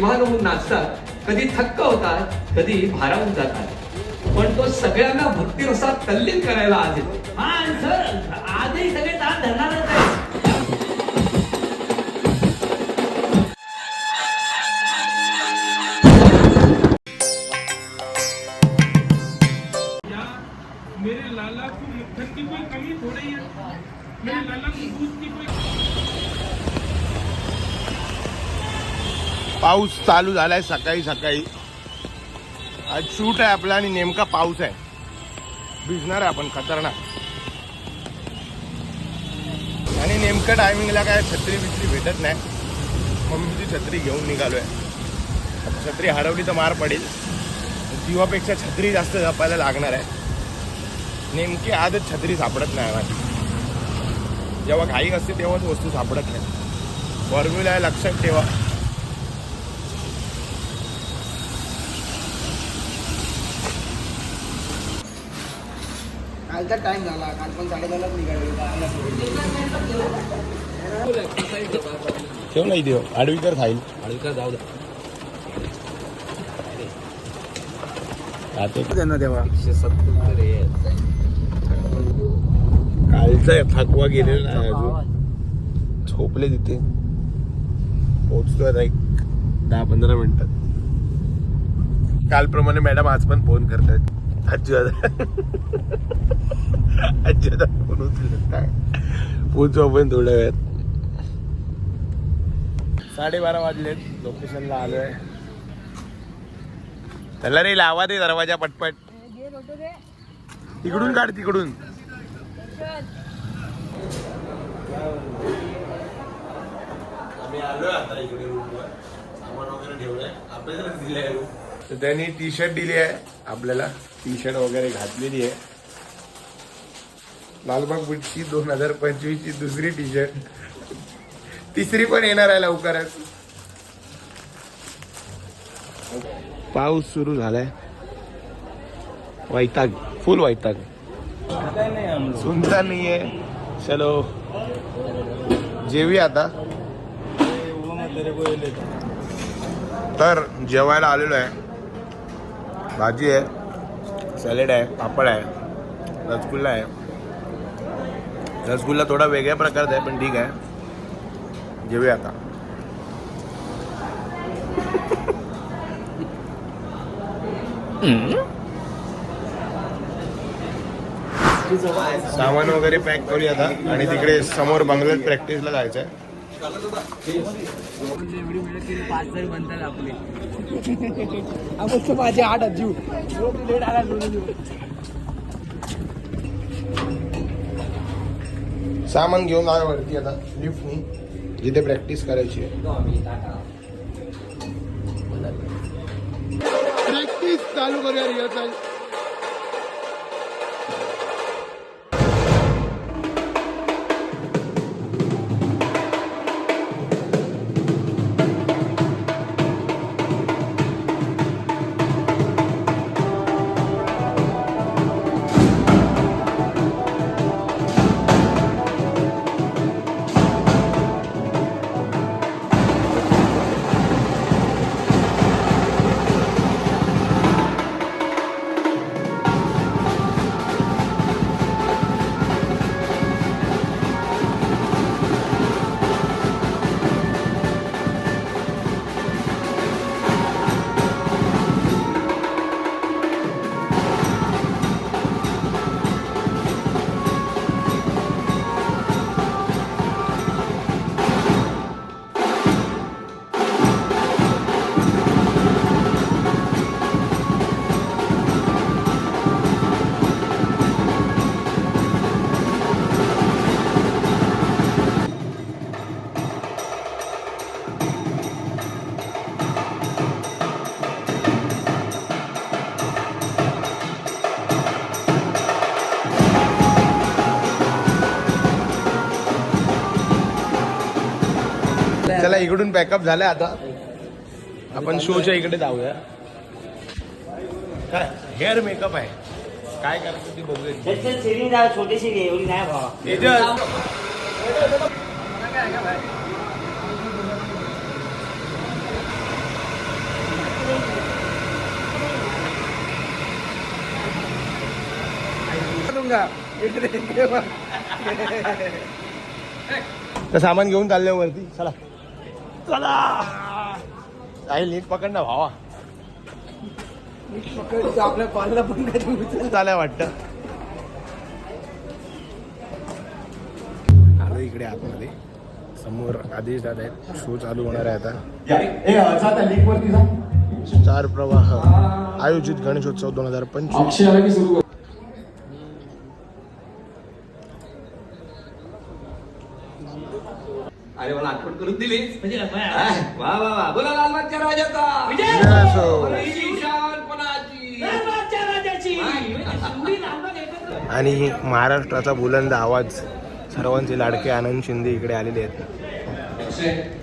बेभान होऊन नाचतात कधी थक्क होतात कधी भारावून जातात. पण तो सगळ्यांना भक्तिरसात तल्लीन करायला आज येतो. पाऊस चालू झालाय सकाळी सकाळी. आज शूट आहे आपला आणि नेमका पाऊस आहे. भिजणार आहे आपण खतरनाक. आणि नेमकं टायमिंगला काय छत्री बित्री भेटत नाही. मम्मीची छत्री घेऊन निघालोय. आहे छत्री हरवली तर मार पडेल. जीवापेक्षा छत्री जास्त जपायला लागणार आहे. नेमकी आजच छत्री सापडत नाही माझी जेव्हा घाई असते तेव्हाच वस्तू सापडत नाही. फॉर्म्युला लक्षात ठेवा. कालचा टाइम झाला. काल पण साडेदहालाच निघालो. ठेव नाही देव आडवी तर खाईल जाऊ खाते त्यांना तेव्हा कालचा थकवा गेलेला नाही अजून. झोपले तिथे. पोहोचतो आता एक दहा पंधरा मिनिटात. कालप्रमाणे मॅडम आज पण फोन करतात आजी दादा आजी दादा फोन उचलत आपण थोड्या वेळात साडेबारा वाजलेत लोकेशनला आलोय. त्याला रे लावा दे दरवाजा पटपट. तिकडून काढ तिकडून. आम्ही आलोय आता इकडे रूमवर सामान वगैरे ठेवलंय. आपल्याला दिलंय रूम तर त्यांनी टी शर्ट दिली आहे. आपल्याला टी शर्ट वगैरे घातलेली आहे. लालबाग बुटची दोन हजार पंचवीस ची दुसरी टी शर्ट तिसरी पण येणार आहे लवकरच. पाऊस सुरू झालाय. वैताग फुल वैताग. सुनता नाहीये. चलो. जेवी आता. तर जेवायला आलेलो आहे. भाजी आहे सॅलेड आहे पापड आहे रसगुल्ला आहे. रसगुल्ला थोडा वेगळ्या प्रकारचा आहे पण ठीक आहे. घेऊया आता. सामान वगैरे पॅक करूया आता. आणि तिकडे समोर बंगल्यात प्रॅक्टिसला जायचं आहे पाच जरी बनतात आपले आपण माझे आठ जीव लेट आला सामान घेऊन जाऊया वरती आता लिफ्टनी जिथे प्रॅक्टिस करायची प्रॅक्टिस चालू करूया रिहर्सल आता इकडून पॅकअप झालंय आता. आपण शोच्या इकडे जाऊया. काय? हेअर मेकअप आहे. काय करायचं ती बघूया. छोटीशी एवढी सामान घेऊन चालले वरती. चला. चला. साहिल नीट पकड ना भावा. आपल्या पण वाटतं. आलो इकडे आतमध्ये. समोर आदेश दादा आहेत. शो चालू होणार आहे आता. स्टार प्रवाह आयोजित गणेशोत्सव दोन हजार पंचवीस. करून दिली म्हणजे? वा वा वा बोला लालबागच्या राजाचा विजय! असो. कोणाची! शिवडी एकत्र. आणि महाराष्ट्राचा बुलंद आवाज सर्वांचे लाडके आनंद शिंदे इकडे आलेले आहेत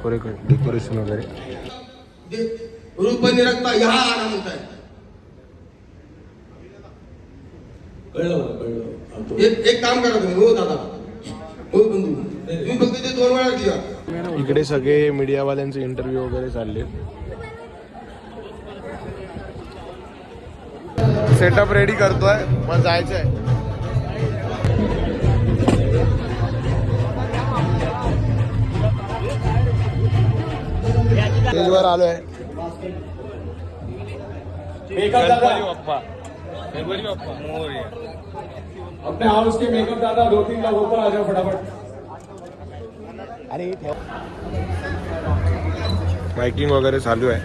डेकोरे डेकोरेशन वगैरे. रूप निरक्ता आला म्हणताय एक एक काम करा तुम्ही. हो दादा. हो बंधू. तुम्ही फक्त ते दोन वेळा इकडे सगळे मीडियावाल्यांचे इंटरव्ह्यू वगैरे चालले. सेटअप रेडी करतोय मग जायचंय. स्टेजवर आलोय गणपती बाप्पा गणपती बाप्पा मोरया. अपने हाउस के मेकअप दादा दो तीन लोग ऊपर आ जाओ फटाफट। अरे माइकिंग वगैरे चालू आहे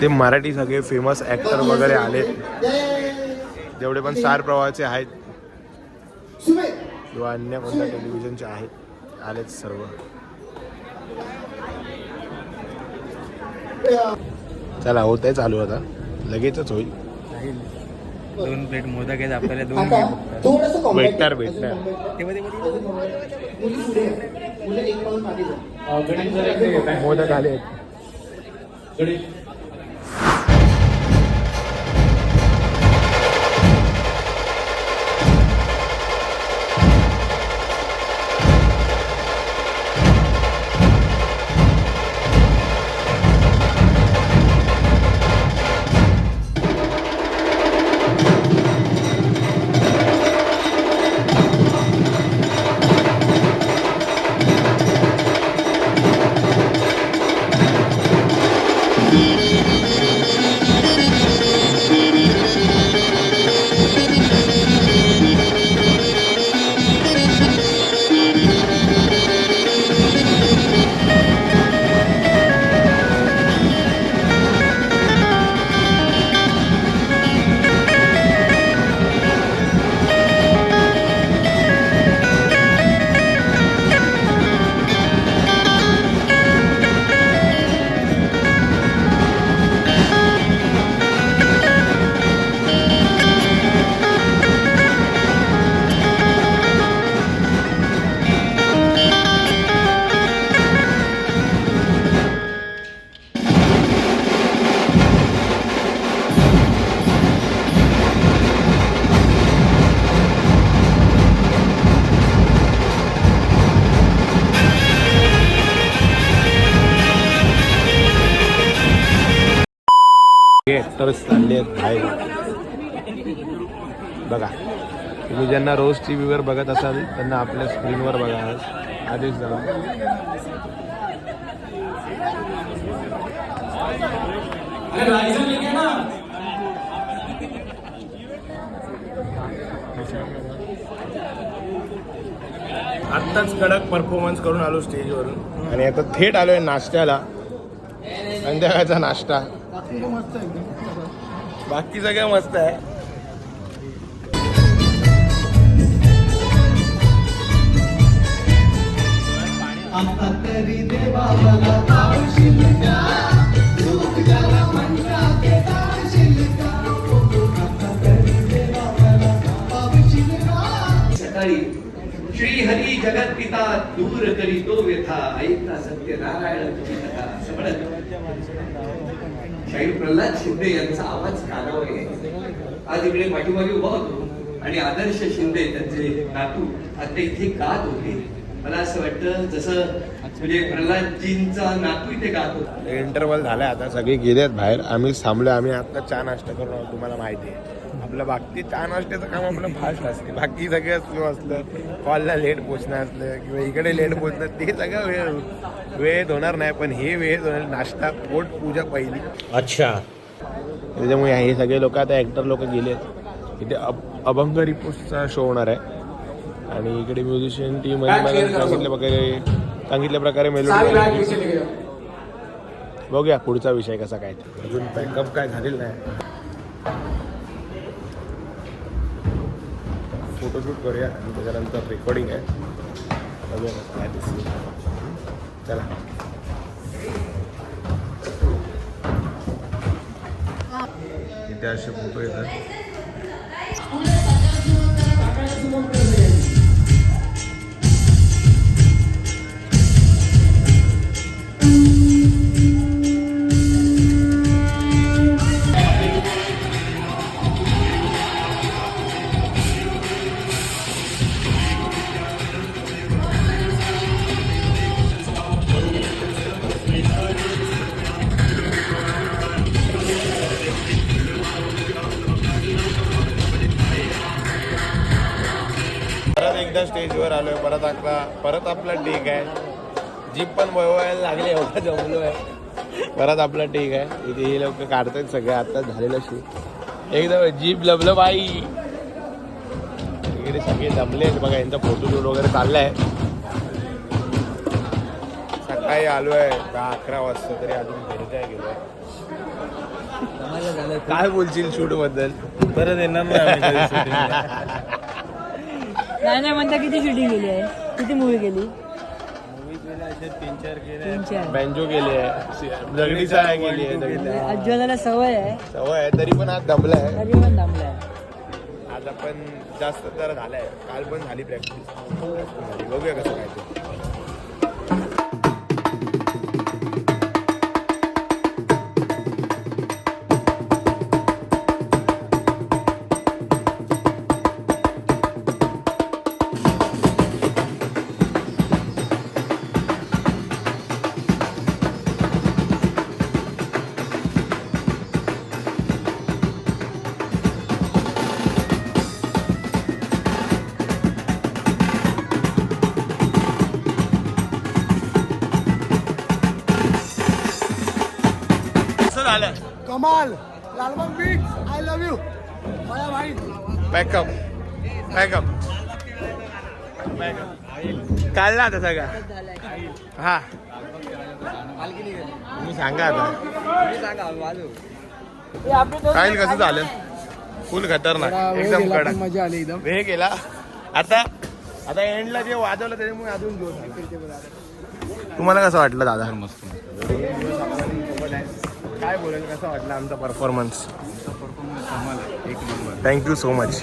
ते मराठी सगळे फेमस ऍक्टर वगैरे आले. जेवढे पण स्टार प्रवाहाचे आहेत. किंवा अन्य कोणत्या टेलिव्हिजनचे आहेत आलेच सर्व. चला होत आहे चालू आता. लगेचच होईल. दोन प्लेट मोदक आहेत आपल्याला दोन. भेटणार भेटणार. मोदक आले आहेत युट्यूबर्स चालले आहेत बाहेर. बघा तुम्ही ज्यांना रोज टी व्हीवर बघत असाल त्यांना आपल्या स्क्रीनवर बघा आधीच जाऊन. आत्ताच कडक परफॉर्मन्स करून आलो स्टेजवरून आणि आता थेट आलोय नाश्त्याला. संध्याकाळचा नाश्ता. बाकी सगळं मस्त आहे. सकाळी श्री हरी जगत पिता दूर करी तो व्यथा. ऐकता सत्य नारायण तुझी कथा. असं म्हणत शाहीर प्रल्हाद शिंदे यांचा आवाज कानावर आहे आज इकडे पाठीमागे उभा होतो. आणि आदर्श शिंदे त्यांचे नातू आता इथे गात होते मला असं वाटतं जसं म्हणजे प्रल्हादजींचा नातू इथे गात होता इंटरवल झालाय आता सगळे गेलेत बाहेर. आम्ही थांबलो आम्ही आता चहा नाश्ता करून तुम्हाला माहिती आहे. आपलं बाकी चहा नाश्त्याचं काम आपलं फास्ट असते. बाकी सगळं स्लो असलं कॉलला लेट पोचणं असलं किंवा इकडे लेट पोचणं ते सगळं वेळ वेळेत होणार नाही. पण हे वेळेत होणार नाश्ता पोट पूजा पहिली. अच्छा. त्याच्यामुळे हे सगळे लोक आता ॲक्टर लोक गेलेत इथे अब अभंग रिपोर्टचा शो होणार आहे. आणि इकडे म्युझिशियन टीम सांगितल्या प्रकारे सांगितल्या प्रकारे मेलोडी बघूया पुढचा विषय कसा काय. अजून बॅकअप काय झालेलं नाही. फोटोशूट करूया आणि त्याच्यानंतर रेकॉर्डिंग आहे. काय चला. इथे असे फोटो येतात. एकदा स्टेजवर आलोय परत आपला परत आपला टेक आहे. जीप पण वळवायला लागले एवढा जमलो आहे परत आपला टेक आहे. इथे हे लोक काढतात सगळे आता झालेलं शूट एकदम जीप लबलं बाई इकडे सगळे जमले बघा यांचा फोटोशूट वगैरे चाललाय. सकाळी आलोय दहा अकरा वाजता तरी अजून घरी काय गेलोय. काय बोलशील शूटबद्दल? परत येणार नाही नाही नाही म्हणता किती शूटिंग केली आहे? किती मूवी केली? तीन चार बँजो गेली आहे. दगडी चाळ गेली आहे दगडी. अज्ज्वलाला सवय आहे. सवय आहे तरी पण आज दमलाय. तरी पण थांबलाय आज आपण जास्त तर झालाय. काल पण झाली प्रॅक्टिस बघूया कसं काय ते. काढला आता सगळा. हा. तुम्ही सांगा आता. काय कसं झालं? फुल खतरनाक. एकदम कडक. मजा आली एकदम वेळ केला. आता आता एंडला जे वाजवलं त्याच्यामुळे अजून जोर. तुम्हाला कसं वाटलं दादा? काय बोलेल कसं वाटलं आमचा परफॉर्मन्स एक नंबर. थँक्यू सो मच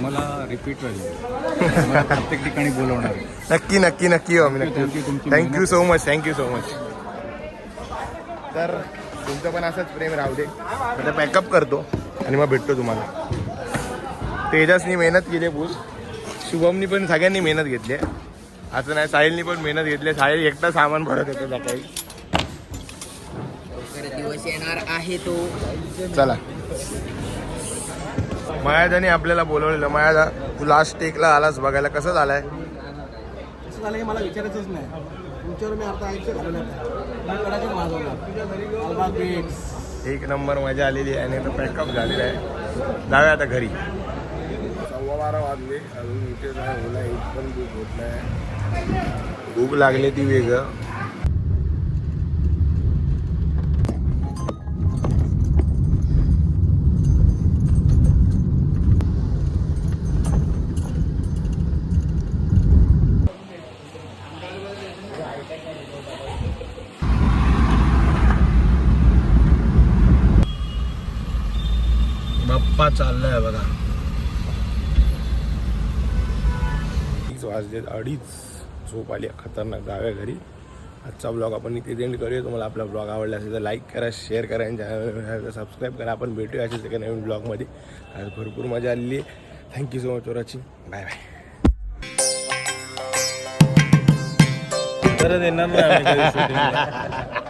मला रिपीट व्हायला मला प्रत्येक ठिकाणी बोलवणार. नक्की नक्की नक्की हो आम्ही नक्की. Thank you so much thank you so much तर तुमचं पण असंच प्रेम राहू दे. आता पॅकअप करतो आणि मग भेटतो तुम्हाला. तेजसनी मेहनत केली फुल शुभमनी पण सगळ्यांनी मेहनत घेतली आहे. असं नाही साहिलनी पण मेहनत घेतली साहिल एकटा सामान भरत येतो सकाळी. दिवस येणार आहे तो. चला. मायाजाने आपल्याला बोलवलेलं. मायाजा तू लास्ट टेकला आलास बघायला. कसं झालाय? असं झालं की मला विचारायचंच नाही. तुमच्यावर मी आयुष्य घालवलं बेट्स एक नंबर मजा आलेली आहे आणि आता पॅकअप झालेला आहे. जाऊया आता घरी. सव्वा बारा वाजले. अजून इथे नाही ओला एक पण बुक होत नाही. भूक लागली ती वेगळं. बाप्पा चाललाय बघा. अडीच वाजलेत अडीच. झोप आली आहे खतरनाक जाव्या घरी. आजचा ब्लॉग आपण इथे एंड करूया. तुम्हाला आपला ब्लॉग आवडला असेल तर लाईक करा शेअर करा आणि चॅनल सबस्क्राईब करा. आपण भेटूया असेच एका नवीन ब्लॉगमध्ये आज भरपूर मजा आलेली आहे. Thank you so much watching bye bye तर देणार नाही